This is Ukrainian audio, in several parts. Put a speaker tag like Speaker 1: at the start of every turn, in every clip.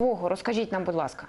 Speaker 1: Лозового. Розкажіть нам, будь ласка.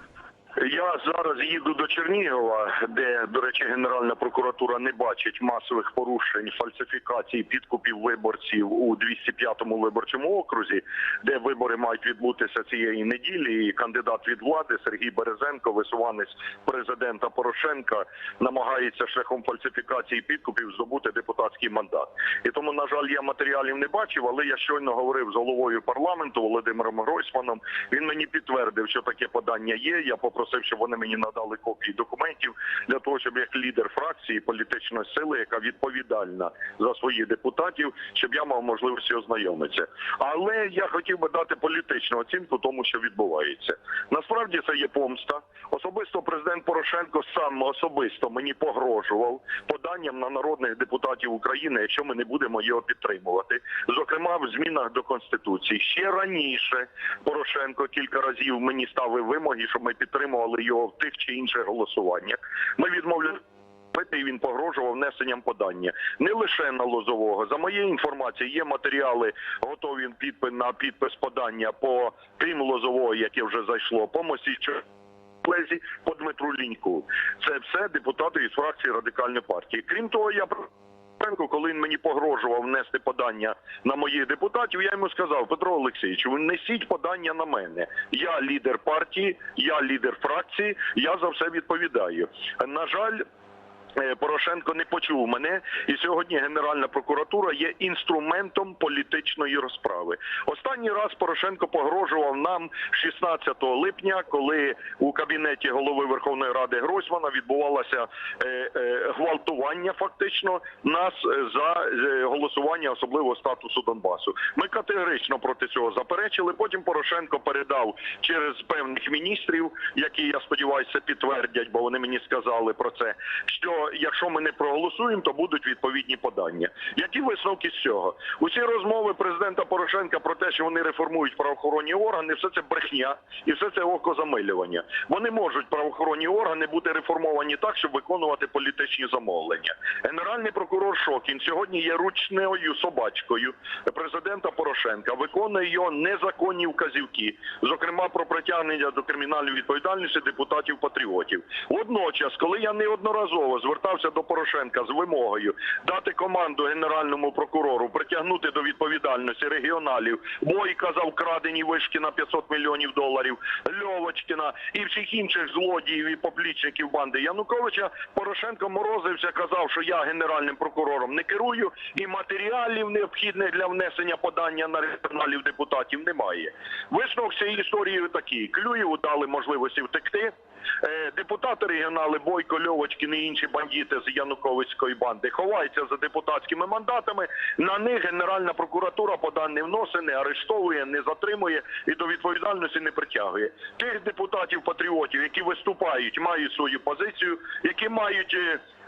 Speaker 2: Я зараз їду до Чернігова, де, до речі, Генеральна прокуратура не бачить масових порушень, фальсифікацій, підкупів виборців у 205-му виборчому окрузі, де вибори мають відбутися цієї неділі. І кандидат від влади Сергій Березенко, висуванець президента Порошенка, намагається шляхом фальсифікації підкупів здобути депутатський мандат. І тому, на жаль, я матеріалів не бачив, але я щойно говорив з головою парламенту Володимиром Гройсманом. Він мені підтвердив, що таке подання є. Я попросив, щоб вони мені надали копії документів для того, щоб як лідер фракції політичної сили, яка відповідальна за своїх депутатів, щоб я мав можливість ознайомитися. Але я хотів би дати політичну оцінку тому, що відбувається. Насправді це є помста. Особисто президент Порошенко сам особисто мені погрожував поданням на народних депутатів України, якщо ми не будемо його підтримувати. Зокрема, в змінах до конституції ще раніше Порошенко кілька разів мені ставив вимоги, щоб ми підтримували його в тих чи інших голосуваннях. Ми відмовляли. І він погрожував внесенням подання не лише на лозового. За моєю інформацією, є матеріали готові підпис на підпис подання по крім лозового, яке вже зайшло, по Мосічу. Лезі по Дмитру Ліньку. Це все депутати із фракції радикальної партії. Крім того, я Пенко, коли він мені погрожував внести подання на моїх депутатів, я йому сказав, Петро Олексійович, ви несіть подання на мене. Я лідер партії, я лідер фракції, я за все відповідаю. На жаль. Е, Порошенко не почув мене, і сьогодні Генеральна прокуратура є інструментом політичної розправи. Останній раз Порошенко погрожував нам 16 липня, коли у кабінеті голови Верховної Ради Гройсмана відбувалося е, е, гвалтування фактично нас за голосування особливого статусу Донбасу. Ми категорично проти цього заперечили. Потім Порошенко передав через певних міністрів, які я сподіваюся підтвердять, бо вони мені сказали про це. Що якщо ми не проголосуємо, то будуть відповідні подання. Які висновки з цього? Усі розмови президента Порошенка про те, що вони реформують правоохоронні органи, все це брехня і все це окозамилювання. Вони можуть правоохоронні органи бути реформовані так, щоб виконувати політичні замовлення. Генеральний прокурор Шокін сьогодні є ручною собачкою президента Порошенка, виконує його незаконні вказівки, зокрема про притягнення до кримінальної відповідальності депутатів патріотів. Водночас, коли я неодноразово звертався до Порошенка з вимогою дати команду генеральному прокурору притягнути до відповідальності регіоналів Бойка за вкрадені вишки на 500 мільйонів доларів, Льовочкіна і всіх інших злодіїв і поплічників банди Януковича, Порошенко морозився, казав, що я генеральним прокурором не керую, і матеріалів необхідних для внесення подання на регіоналів депутатів немає. Висновок цієї історії такий: Клюєву дали можливості втекти. Е, Депутати регіонали Бойко, Льовочкін і інші бандити з Януковицької банди ховаються за депутатськими мандатами. На них Генеральна прокуратура подані вноси, не арештовує, не затримує і до відповідальності не притягує. Тих депутатів-патріотів, які виступають, мають свою позицію, які мають.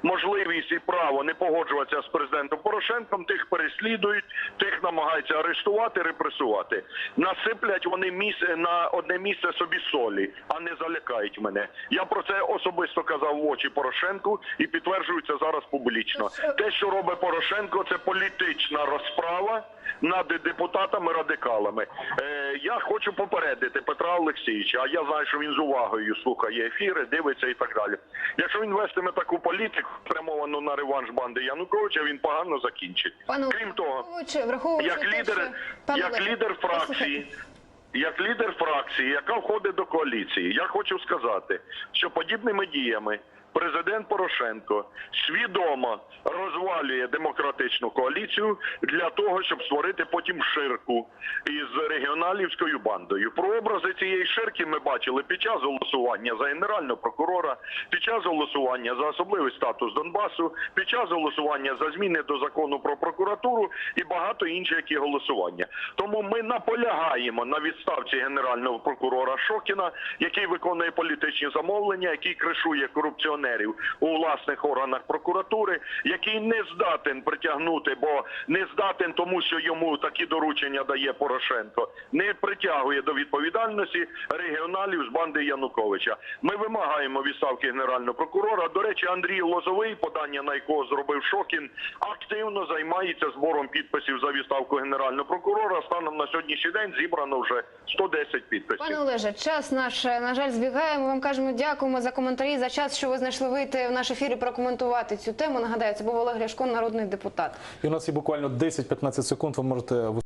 Speaker 2: Можливість і право не погоджуватися з президентом Порошенком, тих переслідують, тих намагаються арештувати, репресувати. Насиплять вони місце на одне місце собі солі, а не залякають мене. Я про це особисто казав в очі Порошенку і підтверджую це зараз публічно. Те, що робить Порошенко, це політична розправа над депутатами-радикалами. Е, я хочу попередити Петра Олексійовича, а я знаю, що він з увагою слухає ефіри, дивиться і так далі. Якщо він вестиме таку політику, спрямовану на реванш банди Януковича, він погано закінчить.
Speaker 1: Пану
Speaker 2: Крім того,
Speaker 1: враховуючи
Speaker 2: як лідер,
Speaker 1: що...
Speaker 2: Як лідер фракції, як лідер фракції, яка входить до коаліції, я хочу сказати, що подібними діями президент Порошенко свідомо розвалює демократичну коаліцію для того, щоб створити потім ширку із регіоналівською бандою. Прообрази цієї ширки ми бачили під час голосування за генерального прокурора, під час голосування за особливий статус Донбасу, під час голосування за зміни до закону про прокуратуру і багато інших які голосування. Тому ми наполягаємо на відставці генерального прокурора Шокіна, який виконує політичні замовлення, який кришує корупціонерів корупціонерів у власних органах прокуратури, який не здатен притягнути, бо не здатен тому, що йому такі доручення дає Порошенко, не притягує до відповідальності регіоналів з банди Януковича. Ми вимагаємо відставки генерального прокурора. До речі, Андрій Лозовий, подання на якого зробив Шокін, активно займається збором підписів за відставку генерального прокурора. Станом на сьогоднішній день зібрано вже 110 підписів.
Speaker 1: Пане Олеже, час наш, на жаль, збігає. Ми вам кажемо дякуємо за коментарі, за час, що ви знайшли вийти в наш ефір і прокоментувати цю тему. Нагадаю, це був Олег Ляшко, народний депутат.
Speaker 3: І у нас є буквально 10-15 секунд. Ви можете